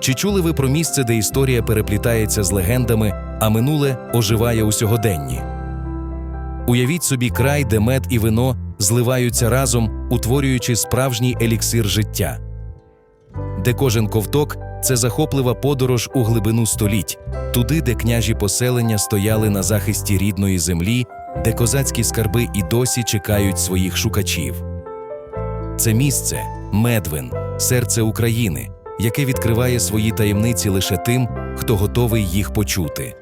Чи чули ви про місце, де історія переплітається з легендами, а минуле оживає у сьогоденні? Уявіть собі край, де мед і вино зливаються разом, утворюючи справжній еліксир життя, де кожен ковток це захоплива подорож у глибину століть, туди, де княжі поселення стояли на захисті рідної землі, де козацькі скарби і досі чекають своїх шукачів. Це місце Медвин, серце України, яке відкриває свої таємниці лише тим, хто готовий їх почути.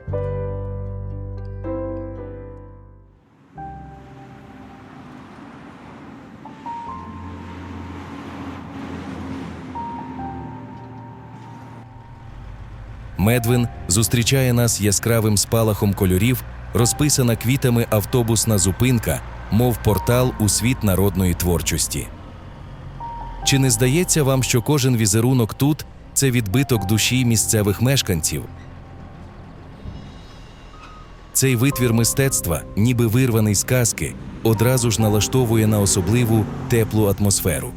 Медвин зустрічає нас яскравим спалахом кольорів, розписана квітами автобусна зупинка, мов портал у світ народної творчості. Чи не здається вам, що кожен візерунок тут це відбиток душі місцевих мешканців? Цей витвір мистецтва, ніби вирваний з казки, одразу ж налаштовує на особливу теплу атмосферу.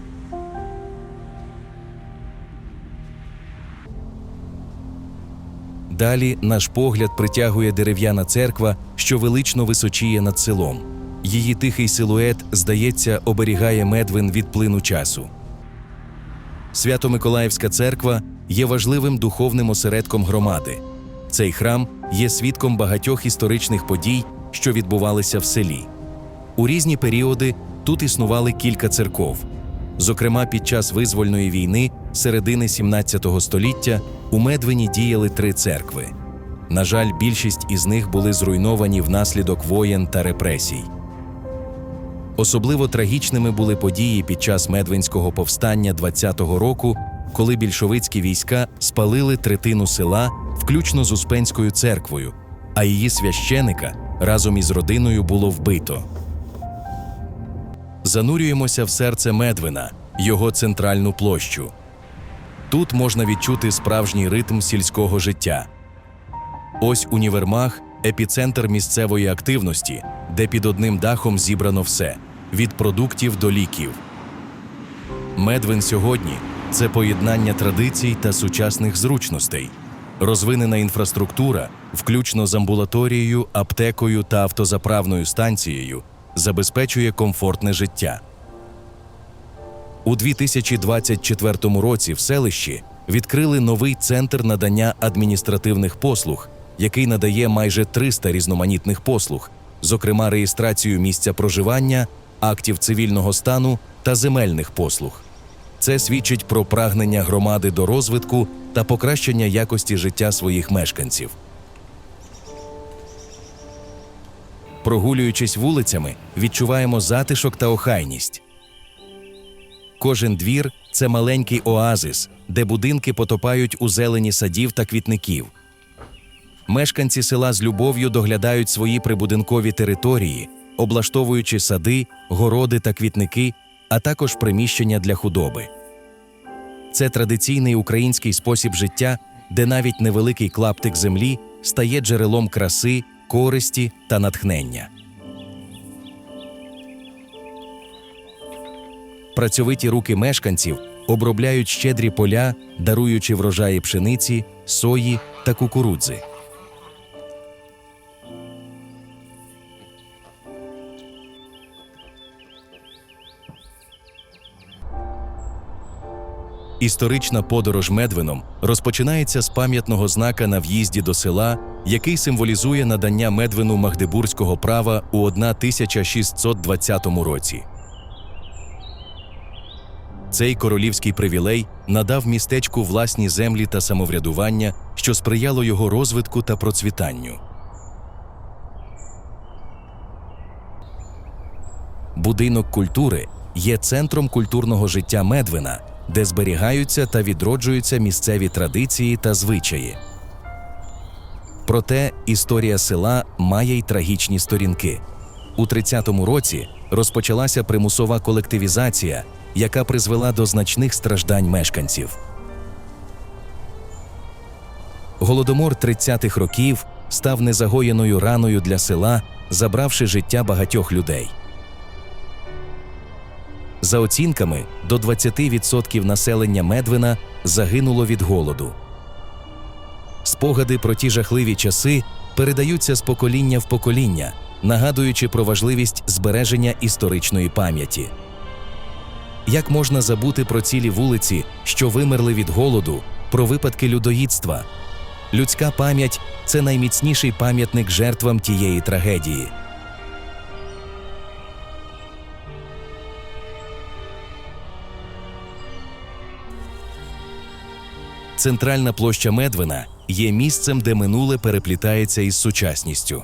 Далі наш погляд притягує дерев'яна церква, що велично височіє над селом. Її тихий силует, здається, оберігає медвин від плину часу. Свято-Миколаївська церква є важливим духовним осередком громади. Цей храм є свідком багатьох історичних подій, що відбувалися в селі. У різні періоди тут існували кілька церков. Зокрема, під час визвольної війни середини 17 століття у Медвині діяли три церкви. На жаль, більшість із них були зруйновані внаслідок воєн та репресій. Особливо трагічними були події під час Медвинського повстання 20-го року, коли більшовицькі війська спалили третину села, включно з Успенською церквою, а її священика разом із родиною було вбито. Занурюємося в серце Медвина, його центральну площу. Тут можна відчути справжній ритм сільського життя. Ось універмаг епіцентр місцевої активності, де під одним дахом зібрано все від продуктів до ліків. Медвин сьогодні це поєднання традицій та сучасних зручностей, розвинена інфраструктура, включно з амбулаторією, аптекою та автозаправною станцією, забезпечує комфортне життя. У 2024 році в селищі відкрили новий центр надання адміністративних послуг, який надає майже 300 різноманітних послуг, зокрема реєстрацію місця проживання, актів цивільного стану та земельних послуг. Це свідчить про прагнення громади до розвитку та покращення якості життя своїх мешканців. Прогулюючись вулицями, відчуваємо затишок та охайність. Кожен двір це маленький оазис, де будинки потопають у зелені садів та квітників. Мешканці села з любов'ю доглядають свої прибудинкові території, облаштовуючи сади, городи та квітники, а також приміщення для худоби. Це традиційний український спосіб життя, де навіть невеликий клаптик землі стає джерелом краси, користі та натхнення. Працьовиті руки мешканців обробляють щедрі поля, даруючи врожаї пшениці, сої та кукурудзи. Історична подорож Медвином розпочинається з пам'ятного знака на в'їзді до села, який символізує надання Медвину магдебурзького права у 1620 році. Цей королівський привілей надав містечку власні землі та самоврядування, що сприяло його розвитку та процвітанню. Будинок культури є центром культурного життя Медвина, де зберігаються та відроджуються місцеві традиції та звичаї. Проте історія села має й трагічні сторінки. У 30-му році розпочалася примусова колективізація, яка призвела до значних страждань мешканців. Голодомор 30-х років став незагоєною раною для села, забравши життя багатьох людей. За оцінками, до 20% населення Медвина загинуло від голоду. спогади про ті жахливі часи передаються з покоління в покоління, нагадуючи про важливість збереження історичної пам'яті. Як можна забути про цілі вулиці, що вимерли від голоду, про випадки людоїдства? Людська пам'ять це найміцніший пам'ятник жертвам тієї трагедії. Центральна площа Медвина є місцем, де минуле переплітається із сучасністю.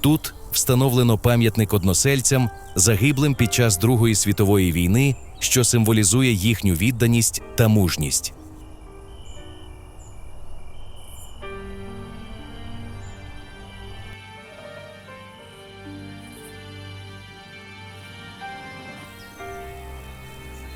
Тут встановлено пам'ятник односельцям, загиблим під час Другої світової війни, що символізує їхню відданість та мужність.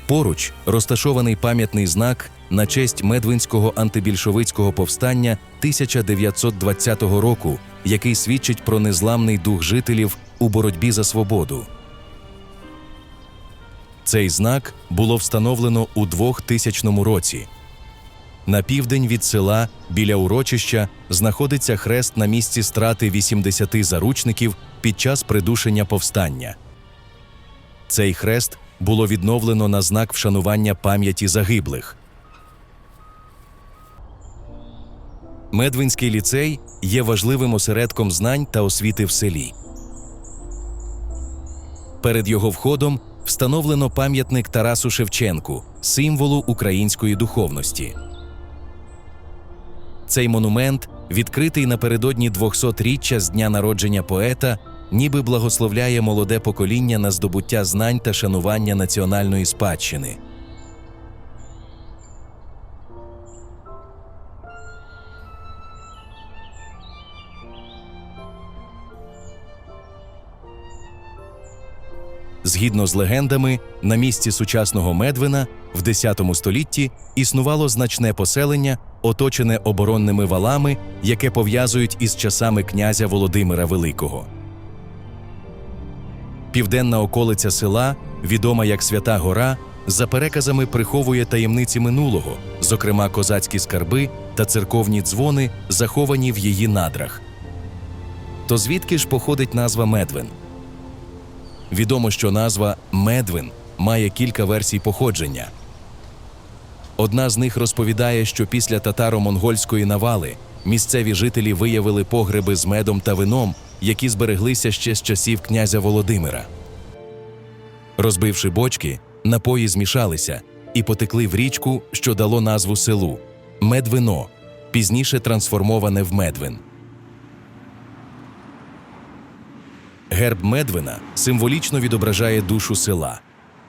Поруч розташований пам'ятний знак на честь Медвинського антибільшовицького повстання 1920 року, який свідчить про незламний дух жителів у боротьбі за свободу. Цей знак було встановлено у 2000 році. На південь від села біля урочища знаходиться хрест на місці страти 80 заручників під час придушення повстання. Цей хрест було відновлено на знак вшанування пам'яті загиблих. Медвинський ліцей є важливим осередком знань та освіти в селі. Перед його входом встановлено пам'ятник Тарасу Шевченку, символу української духовності. Цей монумент, відкритий напередодні 200-річчя з дня народження поета, ніби благословляє молоде покоління на здобуття знань та шанування національної спадщини. Згідно з легендами, на місці сучасного Медвина в X столітті існувало значне поселення, оточене оборонними валами, яке пов'язують із часами князя Володимира Великого. Південна околиця села, відома як Свята Гора, за переказами приховує таємниці минулого, зокрема козацькі скарби та церковні дзвони, заховані в її надрах. То звідки ж походить назва Медвин? Відомо, що назва Медвин має кілька версій походження. Одна з них розповідає, що після татаро-монгольської навали місцеві жителі виявили погреби з медом та вином, які збереглися ще з часів князя Володимира. Розбивши бочки, напої змішалися і потекли в річку, що дало назву селу Медвино, пізніше трансформоване в Медвин. Герб Медвина символічно відображає душу села.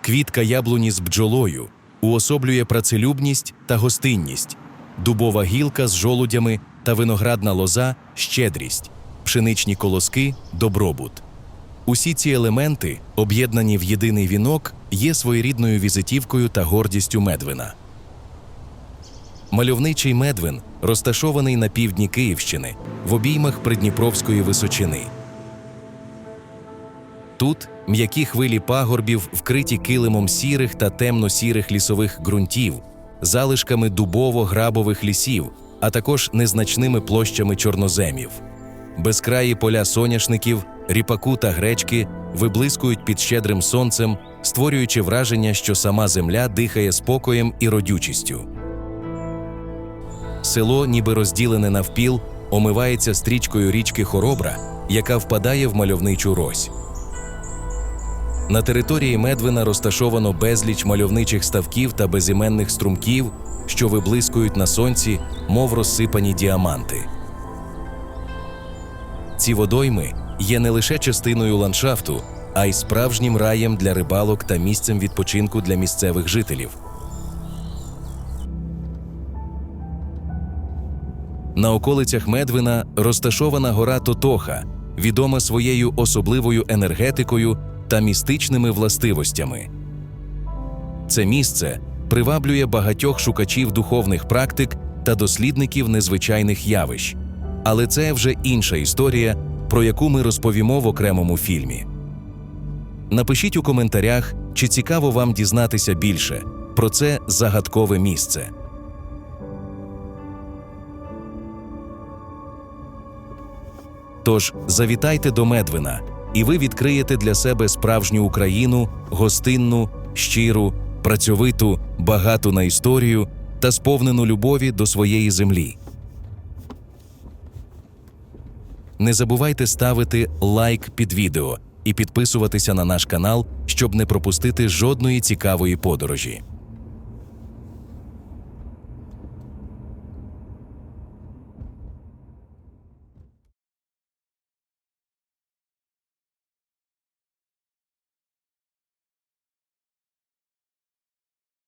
Квітка яблуні з бджолою уособлює працелюбність та гостинність, дубова гілка з жолудями та виноградна лоза щедрість, пшеничні колоски добробут. Усі ці елементи, об'єднані в єдиний вінок, є своєрідною візитівкою та гордістю Медвина. Мальовничий Медвин розташований на півдні Київщини в обіймах Придніпровської височини. Тут м'які хвилі пагорбів вкриті килимом сірих та темно-сірих лісових ґрунтів, залишками дубово-грабових лісів, а також незначними площами чорноземів. Безкраї поля соняшників, ріпаку та гречки виблискують під щедрим сонцем, створюючи враження, що сама земля дихає спокоєм і родючістю. Село, ніби розділене навпіл, омивається стрічкою річки Хоробра, яка впадає в мальовничу рось. На території Медвина розташовано безліч мальовничих ставків та безіменних струмків, що виблискують на сонці, мов розсипані діаманти. Ці водойми є не лише частиною ландшафту, а й справжнім раєм для рибалок та місцем відпочинку для місцевих жителів. На околицях Медвина розташована гора Тотоха, відома своєю особливою енергетикою та містичними властивостями. Це місце приваблює багатьох шукачів духовних практик та дослідників незвичайних явищ, але це вже інша історія, про яку ми розповімо в окремому фільмі. Напишіть у коментарях, чи цікаво вам дізнатися більше про це загадкове місце. Тож завітайте до Медвина і ви відкриєте для себе справжню Україну, гостинну, щиру, працьовиту, багату на історію та сповнену любові до своєї землі. Не забувайте ставити лайк під відео і підписуватися на наш канал, щоб не пропустити жодної цікавої подорожі.